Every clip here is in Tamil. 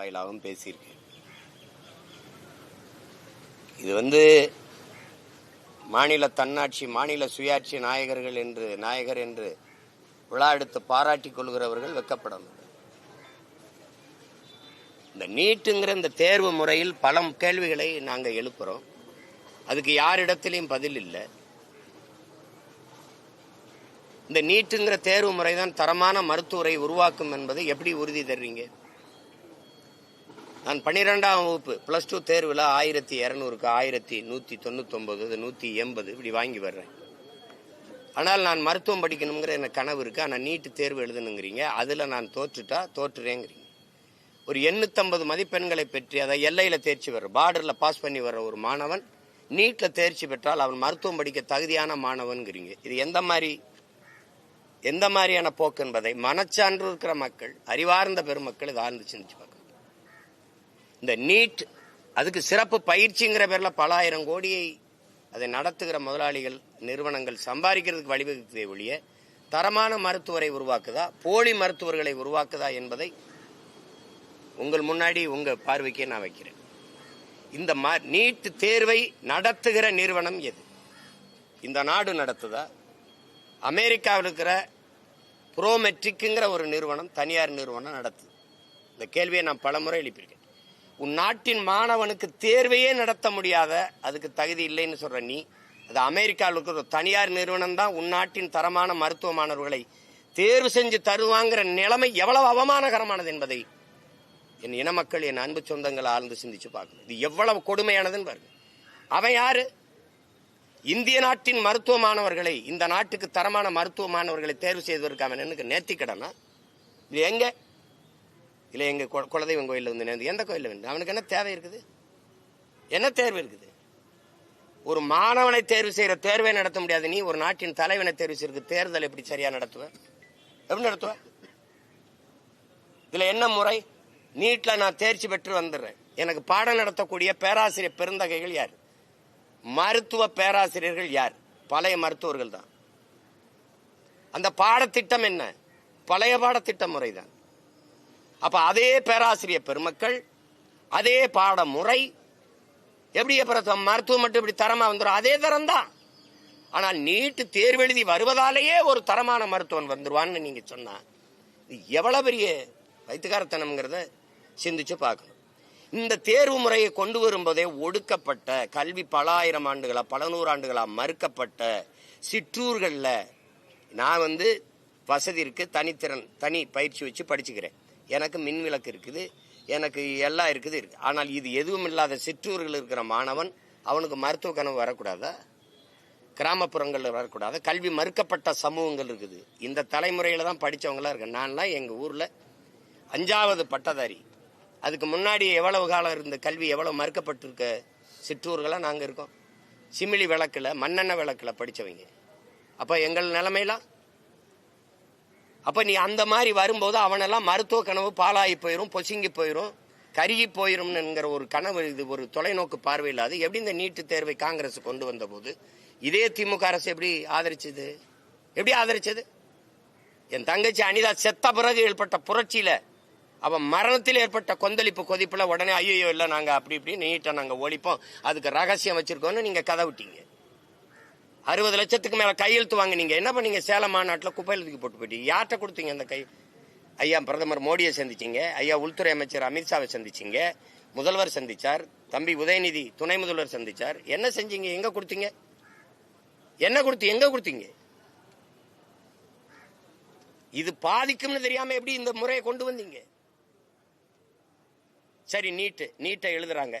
வாயிலாகவும் பேசியிருக்கேன். இது வந்து மாநில தன்னாட்சி மாநில சுயாட்சி நாயகர்கள் என்று நாயகர் என்று விழா எடுத்து பாராட்டி கொள்கிறவர்கள் வெக்கப்படணும் இந்த நீட்டுங்கிற இந்த தேர்வு முறையில் பல கேள்விகளை நாங்கள் எழுப்புறோம். அதுக்கு யாரிடத்திலையும் பதில் இல்லை. இந்த நீட்டுங்கிற தேர்வு முறை தான் தரமான மருத்துவரை உருவாக்கும் என்பதை எப்படி உறுதி தர்றீங்க? நான் பன்னிரெண்டாம் வகுப்பு பிளஸ் டூ தேர்வில் ஆயிரத்தி இரநூறுக்கு ஆயிரத்தி நூற்றி தொண்ணூத்தொம்பது நூற்றி எண்பது இப்படி வாங்கி வர்றேன். ஆனால் நான் மருத்துவம் படிக்கணுங்கிற எனக்கு கனவு இருக்குது ஆனால் நீட்டு தேர்வு எழுதணுங்கிறீங்க. அதில் நான் தோற்றுட்டா தோற்றுறேங்கிறீங்க. ஒரு எண்ணூத்தம்பது மதிப்பெண்களை பெற்று அதை எல்லையில் தேர்ச்சி வர்ற பார்டரில் பாஸ் பண்ணி வர்ற ஒரு மாணவன் நீட்டில் தேர்ச்சி பெற்றால் அவன் மருத்துவம் படிக்க தகுதியான மாணவன்கிறீங்க. இது எந்த மாதிரி? எந்த மாதிரியான போக்கு என்பதை மனச்சான்று இருக்கிற மக்கள் அறிவார்ந்த பெருமக்கள் இதை ஆழ்ந்து சிந்திச்சு இந்த நீட் அதுக்கு சிறப்பு பயிற்சிங்கிற பேரில் பல ஆயிரம் கோடியை அதை நடத்துகிற முதலாளிகள் நிறுவனங்கள் சம்பாதிக்கிறதுக்கு வழிவகுத்ததை ஒழிய தரமான மருத்துவரை உருவாக்குதா போலி மருத்துவர்களை உருவாக்குதா என்பதை உங்கள் முன்னாடி உங்கள் பார்வைக்கே நான் வைக்கிறேன். இந்த ம- நீட் தேர்வை நடத்துகிற நிறுவனம் எது? இந்த நாடு நடத்துதா? அமெரிக்காவில் இருக்கிற ப்ரோமெட்ரிக்குங்கிற ஒரு நிறுவனம் தனியார் நிறுவனம் நடத்துது. இந்த கேள்வியை நான் பலமுறை எழுப்பியிருக்கேன். உன் நாட்டின் மாணவனுக்கு தேர்வையே நடத்த முடியாத அதுக்கு தகுதி இல்லைன்னு சொல்ற நீ அது அமெரிக்காவில் இருக்கிற ஒரு தனியார் நிறுவனம் தான் உன் நாட்டின் தரமான மருத்துவ மாணவர்களை தேர்வு செஞ்சு தருவாங்கிற நிலைமை எவ்வளவு அவமானகரமானது என்பதை என் இன மக்கள் என் அன்பு சொந்தங்களை ஆழ்ந்து சிந்திச்சு பார்க்கணும். இது எவ்வளவு கொடுமையானதுன்னு பாருங்க. அவன் யாரு? இந்திய நாட்டின் மருத்துவ மாணவர்களை இந்த நாட்டுக்கு தரமான மருத்துவ மாணவர்களை தேர்வு செய்வதற்கு அவன் எனக்கு நேர்த்திக்கடனா? இது எங்க? இல்லை எங்கள் கு- குலதெய்வம் கோயிலில் வந்து நேர்ந்து எந்த கோயிலில் வேணும் அவனுக்கு என்ன தேவை இருக்குது? என்ன தேர்வு இருக்குது? ஒரு மாணவனை தேர்வு செய்கிற தேர்வை நடத்த முடியாது. நீ ஒரு நாட்டின் தலைவனை தேர்வு செய்யறதுக்கு தேர்தல் எப்படி சரியாக நடத்துவ? எப்படி நடத்துவ? இதில் என்ன முறை? நீட்டில் நான் தேர்ச்சி பெற்று வந்துடுறேன். எனக்கு பாடம் நடத்தக்கூடிய பேராசிரியர் பெருந்தகைகள் யார்? மருத்துவ பேராசிரியர்கள் யார்? பழைய மருத்துவர்கள் தான் அந்த பாடத்திட்டம் என்ன? பழைய பாடத்திட்ட முறைதான். அப்ப அதே பேராசிரியர் பெருமக்கள் அதே பாட முறை எப்படி அப்புறம் மருத்துவம் மட்டும் இப்படி தரமா வந்துடும் அதே தரம் தான் ஆனால் நீட்டு தேர்வு எழுதி வருவதாலேயே ஒரு தரமான மருத்துவன் வந்துருவான்னு நீங்க சொன்னா இது எவ்வளவு பெரிய வைத்துக்காரத்தனம்ங்கிறத சிந்திச்சு பார்க்கணும். இந்த தேர்வு முறையை கொண்டு வரும்போதே ஒடுக்கப்பட்ட கல்வி பல ஆயிரம் ஆண்டுகளா பல நூறாண்டுகளா மறுக்கப்பட்ட சிற்றூர்களில் நான் வந்து வசதி இருக்கு தனித்திறன் தனி பயிற்சி வச்சு படிச்சுக்கிறேன். எனக்கு மின் விளக்கு இருக்குது எனக்கு எல்லாம் இருக்குது இருக்கு. ஆனால் இது எதுவும் இல்லாத சிற்றூர்கள் இருக்கிற மாணவன் அவனுக்கு மருத்துவ கனவு வரக்கூடாதா? கிராமப்புறங்களில் வரக்கூடாது? கல்வி மறுக்கப்பட்ட சமூகங்கள் இருக்குது. இந்த தலைமுறையில் தான் படித்தவங்களாம் இருக்கு நான்லாம் எங்கள் ஊரில் அஞ்சாவது பட்டதாரி. அதுக்கு முன்னாடி எவ்வளவு காலம் இருந்த கல்வி எவ்வளோ மறுக்கப்பட்டிருக்க சிற்றூர்களாக நாங்கள் இருக்கோம். சிமிலி விளக்கில் மண்ணெண்ணெய் விளக்கில் படிச்சவங்க. அப்போ எங்கள் நிலமையெல்லாம் அப்போ நீ அந்த மாதிரி வரும்போது அவனெல்லாம் மருத்துவ கனவு பாலாகி போயிடும் பொசுங்கி போயிடும் கருகி போயிரும்ங்கிற ஒரு கனவு இது ஒரு தொலைநோக்கு பார்வை இல்லாது எப்படி இந்த நீட்டு தேர்வை காங்கிரஸ் கொண்டு வந்த போது இதே திமுக அரசு எப்படி ஆதரிச்சது? எப்படி ஆதரிச்சது? என் தங்கச்சி அனிதா செத்த பிறகு ஏற்பட்ட புரட்சியில அவன் மரணத்தில் ஏற்பட்ட கொந்தளிப்பு கொதிப்புல உடனே ஐயோ இல்லை நாங்க அப்படி இப்படி நீட்டை நாங்க ஒழிப்போம். அதுக்கு ரகசியம் வச்சிருக்கோம்னு நீங்க கதை விட்டீங்க அறுபது லட்சத்துக்கு மேல கையெழுத்து வாங்கினீங்க. என்ன பண்ணீங்க? சேலம் மாநாட்டில் குப்பையில் தூக்கி போட்டு போயிட்டீங்க. யார்கிட்ட கொடுத்தீங்க அந்த கை? ஐயா பிரதமர் மோடியை சந்திச்சீங்க. ஐயா உள்துறை அமைச்சர் அமித்ஷாவை சந்திச்சீங்க. முதல்வர் சந்திச்சார். தம்பி உதயநிதி துணை முதல்வர் சந்திச்சார். என்ன செஞ்சீங்க? எங்க கொடுத்தீங்க? என்ன கொடுத்து எங்க கொடுத்தீங்க? இது பாதிக்கும்னு தெரியாம எப்படி இந்த முறையை கொண்டு வந்தீங்க? சரி நீட்டு. நீட்டை எழுதுறாங்க.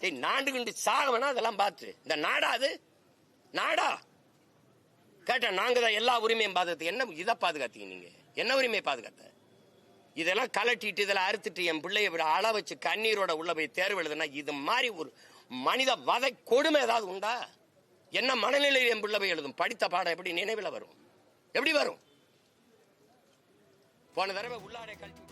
டேய் நாண்டு கண்டு சாகவனா அதெல்லாம் பார்த்து. இந்த நாடா அது? நாடா? கேட்டேன் நாங்க தான் எல்லா உரிமையும் பாதுகாத்து. என்ன இதை பாதுகாத்தீங்க நீங்க? என்ன உரிமையை பாதுகாத்த? இதெல்லாம் கலட்டிட்டு இதெல்லாம் அறுத்துட்டு என் பிள்ளைய விட அள வச்சு கண்ணீரோட உள்ள போய் தேர்வு எழுதுனா இது மாதிரி ஒரு மனித வதை கொடுமை ஏதாவது உண்டா? என்ன மனநிலையில் என் பிள்ளை போய் எழுதும்? படித்த பாடம் எப்படி நினைவில் வரும்? எப்படி வரும்? போன தடவை உள்ளாடை கழிச்சு